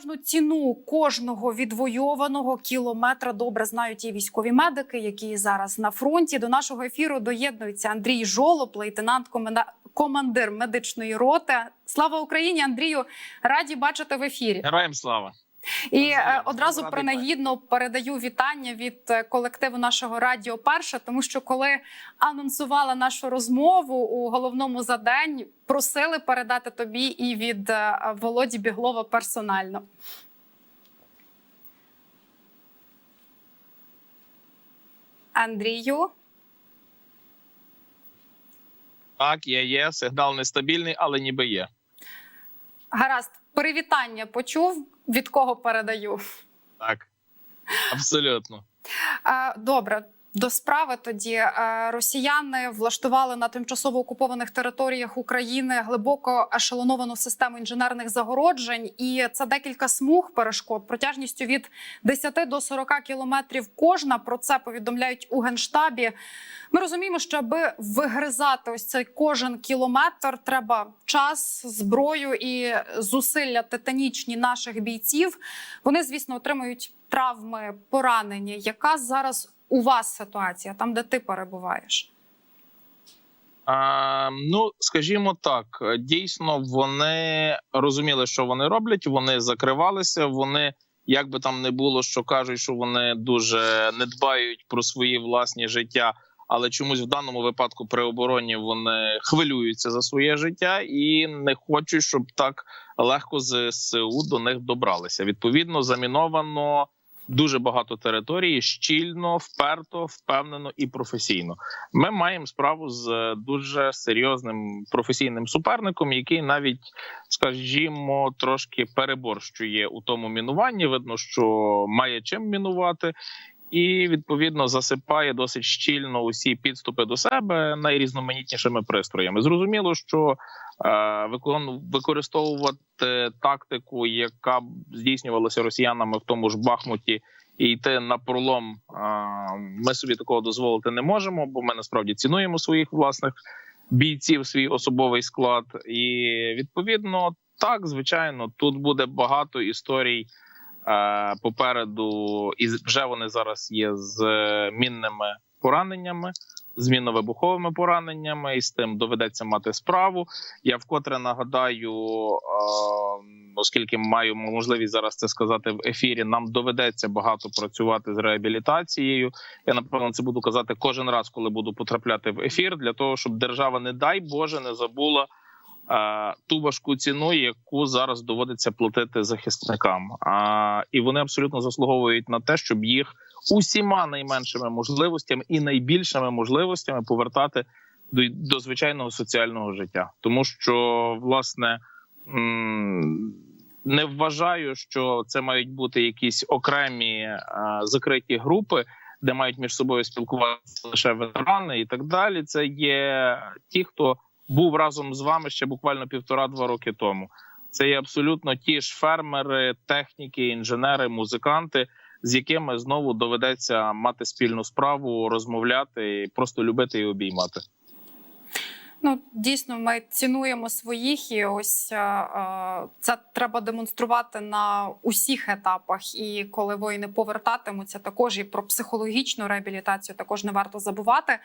Справжню ціну кожного відвойованого кілометра добре знають і військові медики, які зараз на фронті. До нашого ефіру доєднується Андрій Жолоб, лейтенант командир медичної роти. Слава Україні, Андрію! Раді бачити в ефірі. Героям слава. І е, одразу принагідно передаю вітання від е, колективу нашого радіо Перша, тому що коли анонсувала нашу розмову у головному за день, просили передати тобі і від е, Володі Біглова персонально. Андрію, Так, є, є. Сигнал нестабільний, але ніби є. гаразд, привітання почув. Від кого передаю? Так. Абсолютно. Добре. До справи тоді Е, росіяни влаштували на тимчасово окупованих територіях України глибоко ешелоновану систему інженерних загороджень, і це декілька смуг перешкод протяжністю від 10 до 40 кілометрів. Кожна про це повідомляють у генштабі. Ми розуміємо, що аби вигризати ось цей кожен кілометр, треба час, зброю і зусилля титанічні наших бійців. Вони, звісно, отримують травми, поранення. Яка зараз у вас ситуація, там, де ти перебуваєш? А, ну, скажімо так, дійсно, вони розуміли, що вони роблять. Вони закривалися. Вони, як би там не було, що кажуть, що вони дуже не дбають про свої власні життя. Але чомусь в даному випадку при обороні вони хвилюються за своє життя і не хочуть, щоб так легко з СУ до них добралися. Відповідно, заміновано дуже багато території, щільно, вперто, впевнено і професійно. Ми маємо справу з дуже серйозним професійним суперником, який навіть, скажімо, трошки переборщує у тому мінуванні. Видно, що має чим мінувати. І відповідно засипає досить щільно усі підступи до себе найрізноманітнішими пристроями. Зрозуміло, що е, використовувати тактику, яка здійснювалася росіянами в тому ж Бахмуті, і йти на пролом. е, ми собі такого дозволити не можемо, бо ми насправді цінуємо своїх власних бійців, свій особовий склад. І відповідно, так звичайно, тут буде багато історій. Е, попереду, і вже вони зараз є з е, мінними пораненнями, з мінно-вибуховими пораненнями, і з тим доведеться мати справу. Я вкотре нагадаю, е, оскільки маємо можливість зараз це сказати в ефірі, нам доведеться багато працювати з реабілітацією. Я напевно це буду казати кожен раз, коли буду потрапляти в ефір, для того, щоб держава, не дай Боже, не забула ту важку ціну, яку зараз доводиться платити захисникам. А, і вони абсолютно заслуговують на те, щоб їх усіма найменшими можливостями і найбільшими можливостями повертати до, до звичайного соціального життя, тому що власне. Не вважаю, що це мають бути якісь окремі е, закриті групи, де мають між собою спілкуватися лише ветерани і так далі. Це є ті, хто був разом з вами ще буквально півтора-два роки тому. Це є абсолютно ті ж фермери, техніки, інженери, музиканти, з якими знову доведеться мати спільну справу, розмовляти, і просто любити і обіймати. Ну дійсно, ми цінуємо своїх, і ось е, е, це треба демонструвати на усіх етапах. І коли воїни повертатимуться, також і про психологічну реабілітацію також не варто забувати.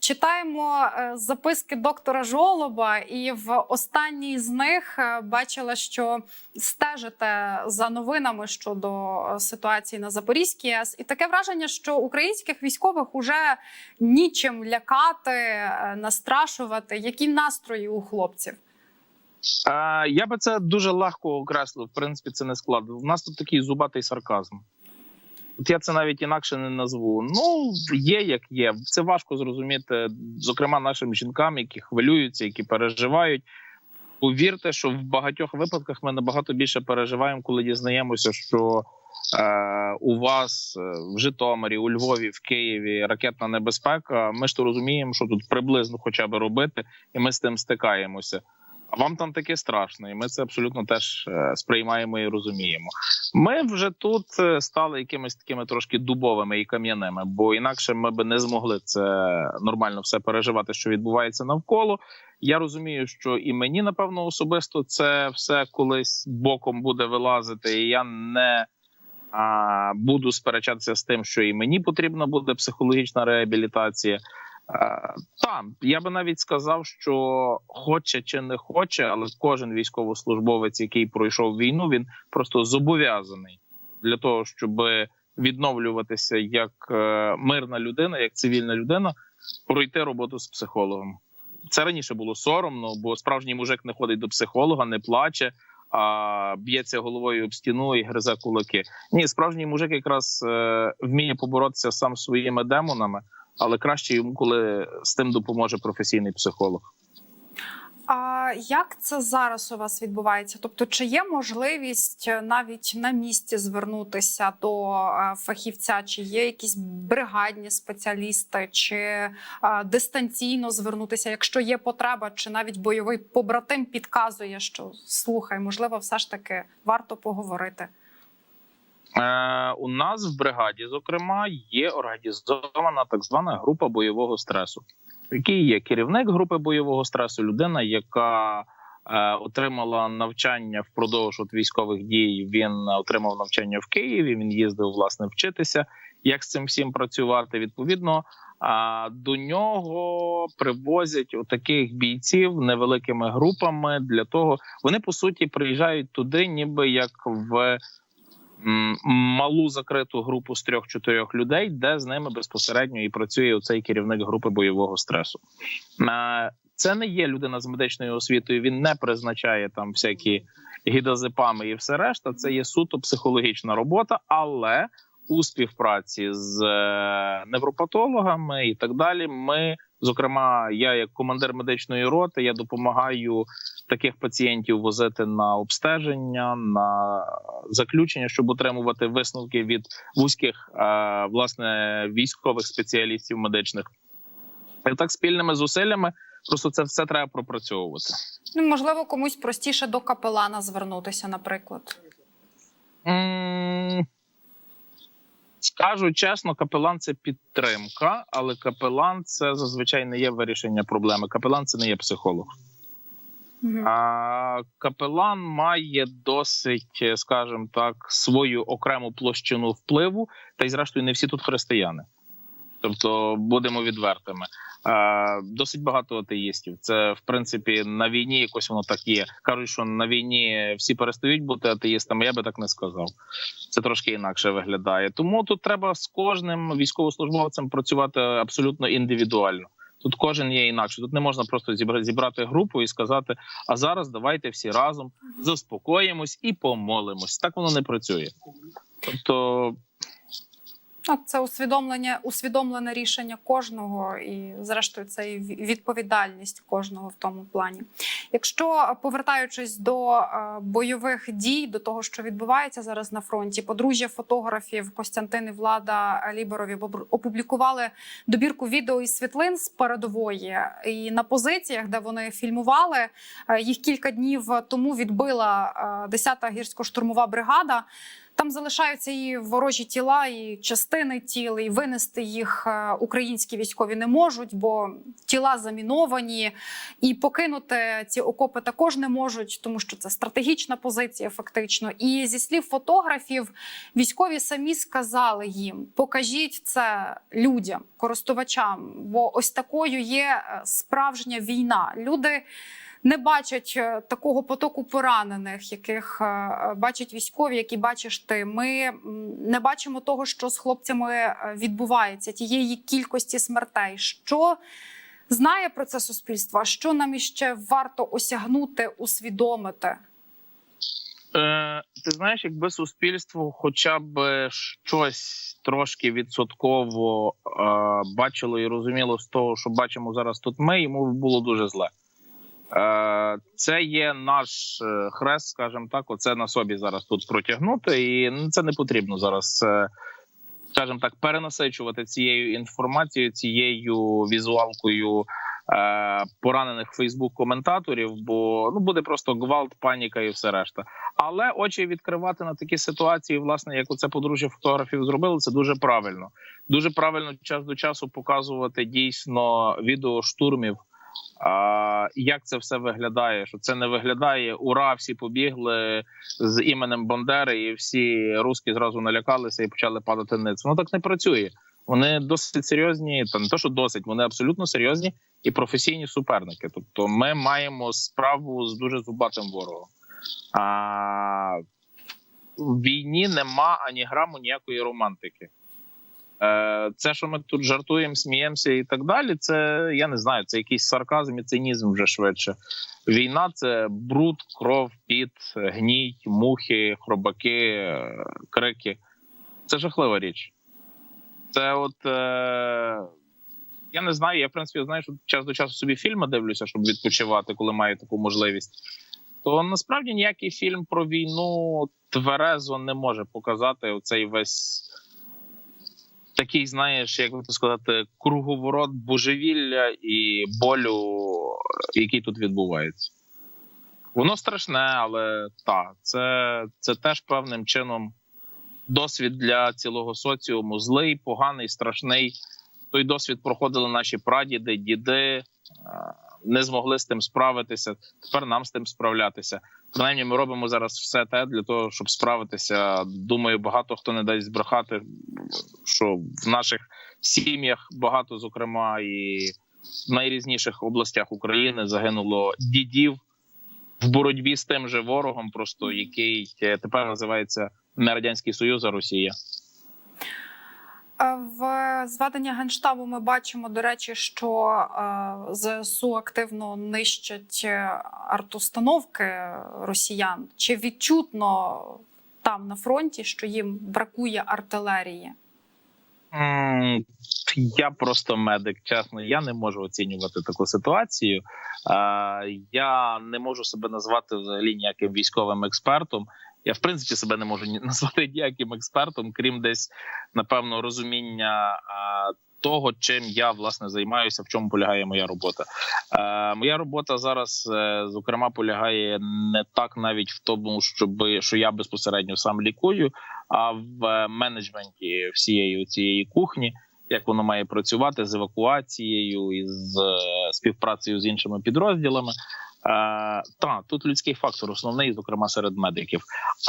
Читаємо е, записки доктора Жолоба, і в останній з них е, бачила, що стежите за новинами щодо е, ситуації на Запорізькій АЕС. І таке враження, що українських військових уже нічим лякати, настрашувати. Які настрої у хлопців? Я би це дуже легко окреслив. В принципі, це не складно. У нас тут такий зубатий сарказм. От я це навіть інакше не назву. Ну є як є. Це важко зрозуміти, зокрема нашим жінкам, які хвилюються, які переживають. Повірте, що в багатьох випадках ми набагато більше переживаємо, коли дізнаємося, що е, у вас е, в Житомирі, у Львові, в Києві ракетна небезпека. Ми ж то розуміємо, що тут приблизно хоча б робити, і ми з тим стикаємося. А вам там таке страшно, і ми це абсолютно теж е, сприймаємо і розуміємо. Ми вже тут е, стали якимись такими трошки дубовими і кам'яними, бо інакше ми би не змогли це нормально все переживати, що відбувається навколо. Я розумію, що і мені напевно особисто це все колись боком буде вилазити, і я не а, буду сперечатися з тим, що і мені потрібна буде психологічна реабілітація. Е, Там я би навіть сказав, що хоче чи не хоче, але кожен військовослужбовець, який пройшов війну, він просто зобов'язаний для того, щоб відновлюватися як е, мирна людина, як цивільна людина, пройти роботу з психологом. Це раніше було соромно, бо справжній мужик не ходить до психолога, не плаче, а б'ється головою об стіну і гризе кулаки. Ні, справжній мужик якраз е, вміє поборотися сам своїми демонами але краще йому, коли з тим допоможе професійний психолог. А як це зараз у вас відбувається? Тобто, чи є можливість е, навіть на місці звернутися до е, фахівця, чи є якісь бригадні спеціалісти, чи е, дистанційно звернутися, якщо є потреба, чи навіть бойовий побратим підказує, що слухай, можливо, все ж таки варто поговорити. Е, у нас в бригаді, зокрема, є організована так звана група бойового стресу, в якій є керівник групи бойового стресу, людина, яка е, отримала навчання впродовж от військових дій. Він отримав навчання в Києві. Він їздив власне вчитися, як з цим всім працювати. Відповідно, а до нього привозять таких бійців невеликими групами для того, вони по суті приїжджають туди, ніби як в малу закриту групу з трьох-чотирьох людей, де з ними безпосередньо і працює оцей керівник групи бойового стресу. Це не є людина з медичною освітою. Він не призначає там всякі гідозепами і все решта. Це є суто психологічна робота, але у співпраці з е, невропатологами і так далі. Ми, зокрема, я як командир медичної роти, я допомагаю таких пацієнтів возити на обстеження, на заключення, щоб отримувати висновки від вузьких е, власне військових спеціалістів медичних. І так спільними зусиллями просто це все треба пропрацьовувати. Ну, можливо, комусь простіше до капелана звернутися, наприклад. М, Скажу чесно, капелан це підтримка, але капелан це зазвичай не є вирішення проблеми. Капелан це не є психолог. А капелан має досить, е, скажімо так, свою окрему площину впливу, та й зрештою не всі тут християни. Тобто будемо відвертими. Досить багато атеїстів. Це в принципі на війні якось воно так є. Кажуть, що на війні всі перестають бути атеїстами. Я би так не сказав. Це трошки інакше виглядає. Тому тут треба з кожним військовослужбовцем працювати абсолютно індивідуально. Тут кожен є інакше. Тут не можна просто зібрати групу і сказати: а зараз давайте всі разом заспокоїмось і помолимось. Так воно не працює. Тобто, Ну, Це усвідомлення, усвідомлене рішення кожного, і зрештою це і відповідальність кожного в тому плані. Якщо повертаючись до е, бойових дій, до того, що відбувається зараз на фронті, подружжя фотографів Костянтин і Влада Ліберові опублікували добірку відео і світлин з передової. І на позиціях, де вони фільмували, е, їх кілька днів тому відбила е, 10-та гірсько-штурмова бригада. Там залишаються і ворожі тіла, і частини тіл, і винести їх е, українські військові не можуть, бо тіла заміновані, і покинути ці окопи також не можуть, тому що це стратегічна позиція, фактично. І зі слів фотографів, військові самі сказали їм: покажіть це людям, користувачам, бо ось такою є е, справжня війна. Люди не бачать е, такого потоку поранених, яких е, бачать військові, які бачиш ти. Ми не бачимо того, що з хлопцями е, відбувається, тієї кількості смертей. Що знає про це суспільство? Що нам іще варто осягнути, усвідомити? Е, ти знаєш, якби суспільство хоча б щось трошки відсотково е, бачило і розуміло з того, що бачимо зараз тут ми, йому було дуже зле. Е, це є наш е, хрест, скажімо так, оце на собі зараз тут протягнути, і ну, це не потрібно зараз, е, скажімо так, перенасичувати цією інформацією, цією візуалкою поранених Фейсбук коментаторів, бо ну буде просто гвалт, паніка і все решта. Але очі відкривати на такі ситуації, власне, як оце подружжя фотографів зробили, це дуже правильно. Дуже правильно час до часу показувати дійсно відео штурмів. А, як це все виглядає? Що це не виглядає? Ура! Всі побігли з іменем Бандери, і всі руски зразу налякалися і почали падати ниць. Воно так не працює. Вони досить серйозні, та не то, що досить, вони абсолютно серйозні і професійні суперники. Тобто, ми маємо справу з дуже зубатим ворогом. А в війні нема ані граму ніякої романтики. Е, Це, що ми тут жартуємо, сміємося і так далі. Це я не знаю, це якийсь сарказм і цинізм вже швидше. Війна це бруд, кров, піт, гній, мухи, хробаки, крики. Це жахлива річ. Це от е, я не знаю. Я в принципі знаю, що час до часу собі фільми дивлюся, щоб відпочивати, коли маю таку можливість. То насправді ніякий фільм про війну тверезо не може показати оцей весь такий, знаєш, як би сказати, круговорот божевілля і болю, який тут відбувається. Воно страшне, але так, це, це теж певним чином досвід для цілого соціуму. Злий, поганий, страшний. Той досвід проходили наші прадіди, діди, не змогли з тим справитися. Тепер нам з тим справлятися. Принаймні, ми робимо зараз все те для того, щоб справитися. Думаю, багато хто не дасть збрехати, що в наших сім'ях багато, зокрема, і в найрізніших областях України загинуло дідів в боротьбі з тим же ворогом, просто який е, тепер називається не радянський Союз, а Росія. Е, В зведенні генштабу ми бачимо, до речі, що е, ЗСУ активно нищать е, артустановки росіян. Чи відчутно там на фронті, що їм бракує артилерії? Я просто медик. Чесно, я не можу оцінювати таку ситуацію. Я не можу себе назвати взагалі ніяким військовим експертом. Я в принципі себе не можу назвати ніяким експертом, крім десь напевно розуміння того, чим я власне займаюся, в чому полягає моя робота. Е, Моя робота зараз, е, зокрема, полягає не так навіть в тому, щоб що я безпосередньо сам лікую, а в е, менеджменті всієї цієї кухні, як воно має працювати з евакуацією і з е, співпрацею з іншими підрозділами. Е, та тут людський фактор основний, зокрема серед медиків.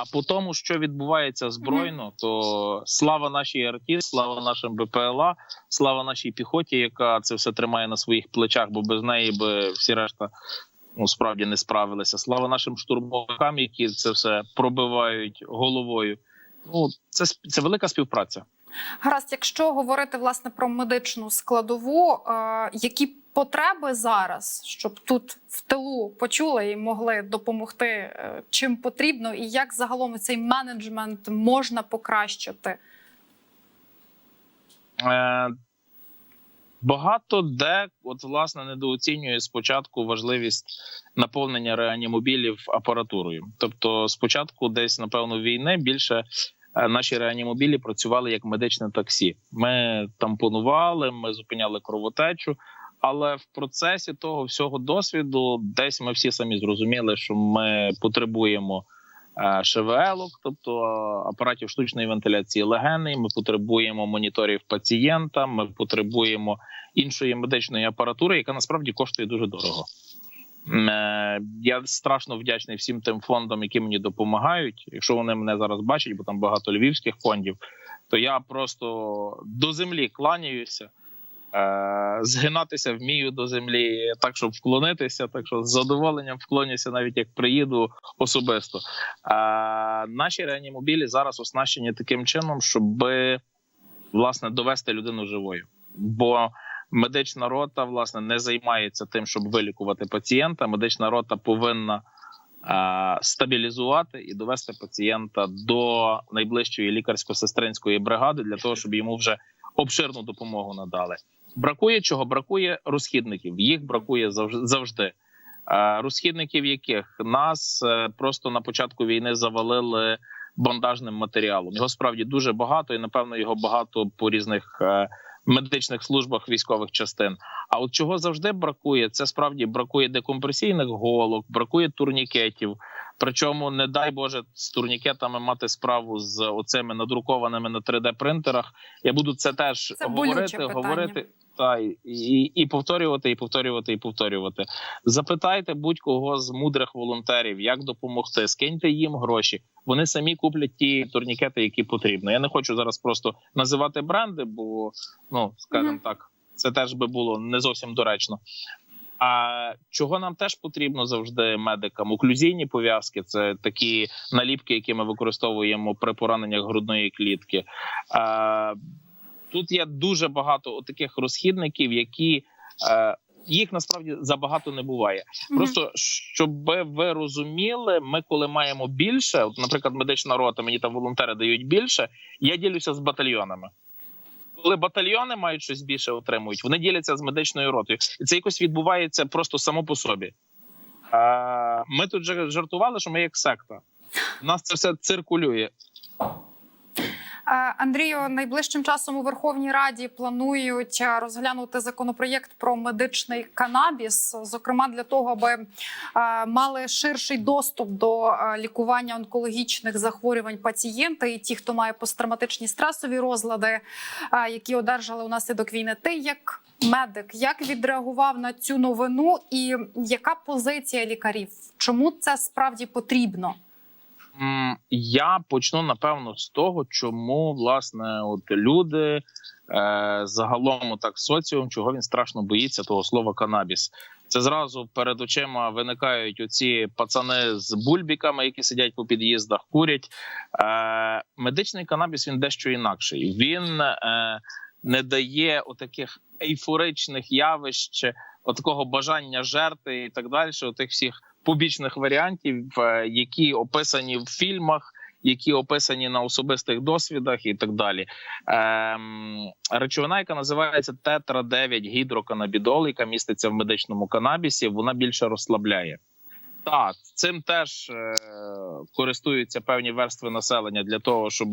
А по тому, що відбувається збройно, то слава нашій арті, слава нашим БПЛА, слава нашій піхоті, яка це все тримає на своїх плечах, бо без неї би всі решта ну справді не справилися. Слава нашим штурмовикам, які це все пробивають головою. Ну це це велика співпраця. Гаразд, якщо говорити власне про медичну складову, е, які потреби зараз, щоб тут в тилу почули і могли допомогти е, чим потрібно, і як загалом цей менеджмент можна покращити? Е, Багато де, от власне, недооцінює спочатку важливість наповнення реанімобілів апаратурою. Тобто, спочатку, десь напевно війни більше наші реанімобілі працювали як медичне таксі. Ми тампонували, ми зупиняли кровотечу. Але в процесі того всього досвіду, десь ми всі самі зрозуміли, що ми потребуємо е, ШВЛок, тобто е, апаратів штучної вентиляції легеней. Ми потребуємо моніторів пацієнта. Ми потребуємо іншої медичної апаратури, яка насправді коштує дуже дорого. Е, Я страшно вдячний всім тим фондам, які мені допомагають. Якщо вони мене зараз бачать, бо там багато львівських фондів, то я просто до землі кланяюся. Е, Згинатися вмію до землі, так щоб вклонитися. Так що з задоволенням вклонюся, навіть як приїду особисто. Е, Наші реанімобілі зараз оснащені таким чином, щоб власне довести людину живою. Бо медична рота власне не займається тим, щоб вилікувати пацієнта. Медична рота повинна е, стабілізувати і довести пацієнта до найближчої лікарсько-сестринської бригади для того, щоб йому вже обширну допомогу надали. Бракує чого? Бракує розхідників. Їх бракує завж- завжди. Е, Розхідників, яких нас е, просто на початку війни завалили бандажним матеріалом. Його справді дуже багато, і напевно його багато по різних е, медичних службах військових частин. А от чого завжди бракує, це справді бракує декомпресійних голок, бракує турнікетів. Причому, не дай Боже, з турнікетами мати справу з оцими надрукованими на 3D принтерах. Я буду це теж Це говорити, говорити. Та і, і, повторювати, і повторювати, і повторювати. Запитайте будь-кого з мудрих волонтерів, як допомогти. Скиньте їм гроші. Вони самі куплять ті турнікети, які потрібно. Я не хочу зараз просто називати бренди, бо ну скажімо Мгм. так, це теж би було не зовсім доречно. А чого нам теж потрібно завжди медикам? Оклюзійні пов'язки це такі наліпки, які ми використовуємо при пораненнях грудної клітки. А, тут є дуже багато таких розхідників, які е, їх насправді забагато не буває. Просто щоб ви розуміли, ми коли маємо більше, от, наприклад, медична рота, мені там волонтери дають більше. Я ділюся з батальйонами. Коли батальйони мають щось більше отримують, вони діляться з медичною ротою, і це якось відбувається просто само по собі. А, ми тут же жартували, що ми як секта. У нас це все циркулює. Е, Андрію, найближчим часом у Верховній Раді планують е, розглянути законопроєкт про медичний канабіс, зокрема для того, аби е, мали ширший доступ до лікування онкологічних захворювань пацієнти і ті, хто має посттравматичні стресові розлади, які одержали унаслідок війни. Ти як медик, як відреагував на цю новину, і яка позиція лікарів? Чому це справді потрібно? Я почну напевно з того, чому власне от люди е, загалом так соціум, чого він страшно боїться того слова канабіс. Це зразу перед очима виникають оці пацани з бульбіками, які сидять по під'їздах, курять. Е, медичний канабіс він дещо інакший. Він е, не дає отаких ейфоричних явищ, отакого бажання жерти і так далі. тих всіх побічних варіантів, е, які описані в фільмах, які описані на особистих досвідах, і так далі. Ем, речовина, яка називається тетра 9 гідроканабідол, яка міститься в медичному канабісі, вона більше розслабляє. Так, цим теж е, користуються певні верстви населення для того, щоб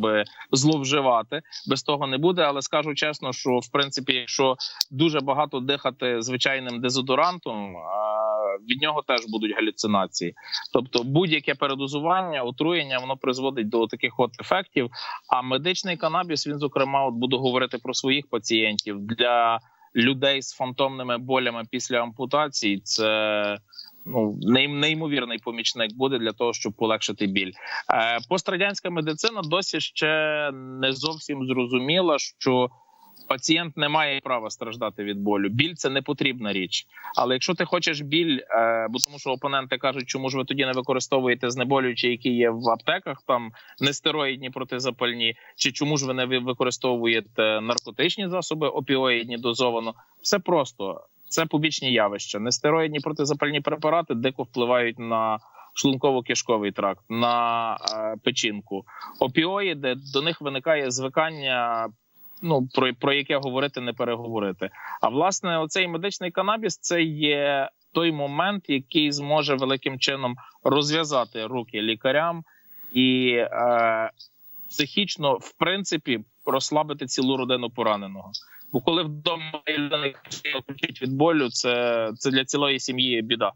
зловживати. Без того не буде. Але скажу чесно, що в принципі, якщо дуже багато дихати звичайним дезодорантом, від нього теж будуть галюцинації. Тобто, будь-яке передозування, отруєння, воно призводить до таких от ефектів. А медичний канабіс він, зокрема, от буду говорити про своїх пацієнтів для людей з фантомними болями після ампутації. Це ну нейм- неймовірний помічник буде для того, щоб полегшити біль. Е, пострадянська медицина досі ще не зовсім зрозуміла, що пацієнт не має права страждати від болю. Біль це не потрібна річ. Але якщо ти хочеш біль, е, бо тому що опоненти кажуть, чому ж ви тоді не використовуєте знеболюючі, які є в аптеках, там нестероїдні протизапальні, чи чому ж ви не ви- використовуєте наркотичні засоби, опіоїдні дозовано? Все просто це побічні явища. Нестероїдні протизапальні препарати дико впливають на шлунково-кишковий тракт, на е, печінку. Опіоїди до них виникає звикання. Ну про, про яке говорити не переговорити. А власне, оцей медичний канабіс це є той момент, який зможе великим чином розв'язати руки лікарям і е, психічно, в принципі, розслабити цілу родину пораненого. Бо коли вдома кричить від болю, це, це для цілої сім'ї біда.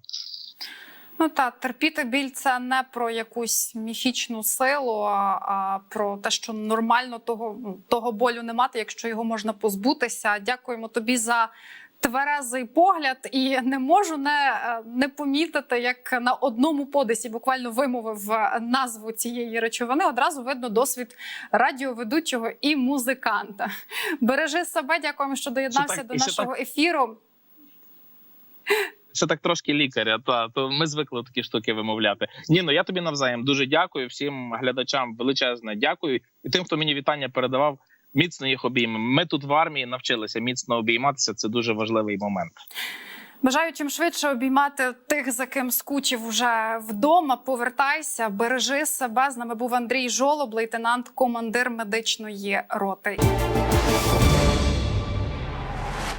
Ну та терпіти біль це не про якусь міфічну силу, а, а про те, що нормально того, того болю не мати, якщо його можна позбутися. Дякуємо тобі за. Тверезий погляд, і не можу не, е, не помітити, як на одному подисі буквально вимовив е, назву цієї речовини. Одразу видно досвід радіоведучого і музиканта. Бережи себе, дякуємо, що доєднався так- до нашого ефіру. Ще так трошки лікаря, та то ми звикли такі штуки вимовляти. Ні, ну я тобі навзаєм дуже дякую всім глядачам. Величезне дякую і тим, хто мені вітання передавав. Міцно їх обіймемо. Ми тут в армії навчилися міцно обійматися. Це дуже важливий момент. Бажаю чим швидше обіймати тих, за ким скучив уже вдома. Повертайся, бережи себе. З нами був Андрій Жолоб, лейтенант, командир медичної роти.